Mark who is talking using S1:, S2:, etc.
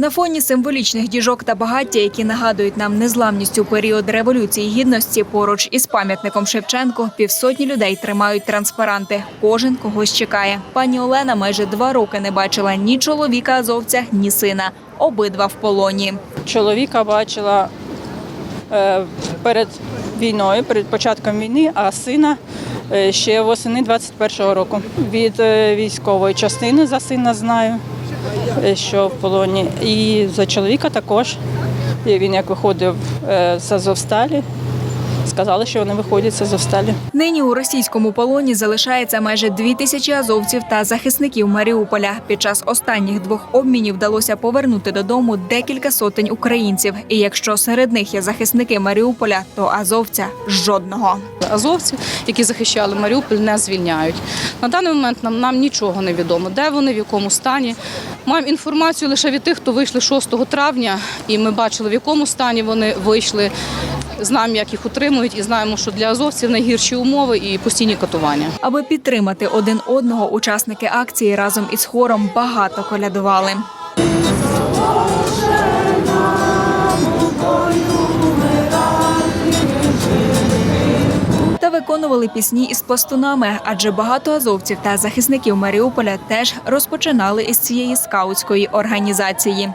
S1: На фоні символічних діжок та багаття, які нагадують нам незламність у період революції гідності, поруч із пам'ятником Шевченку, півсотні людей тримають транспаранти. Кожен когось чекає. Пані Олена майже два роки не бачила ні чоловіка азовця, ні сина. Обидва в полоні.
S2: Чоловіка бачила е, перед війною, перед початком війни, а сина е, ще восени 21-го року. Від е, військової частини за сина знаю, що в полоні. І за чоловіка також. Він як виходив е, з Азовсталі, сказали, що вони виходять з Азовсталі.
S1: Нині у російському полоні залишається майже дві тисячі азовців та захисників Маріуполя. Під час останніх двох обмінів вдалося повернути додому декілька сотень українців. І якщо серед них є захисники Маріуполя, то азовця жодного.
S3: азовців, які захищали Маріуполь, не звільняють. На даний момент нам, нам нічого не відомо, де вони, в якому стані. Маємо інформацію лише від тих, хто вийшли 6 травня, і ми бачили, в якому стані вони вийшли. Знаємо, як їх утримують, і знаємо, що для азовців найгірші умови і постійні катування.
S1: Аби підтримати один одного, учасники акції разом із хором багато колядували. Та виконували пісні із пластунами, адже багато азовців та захисників Маріуполя теж розпочинали із цієї скаутської організації.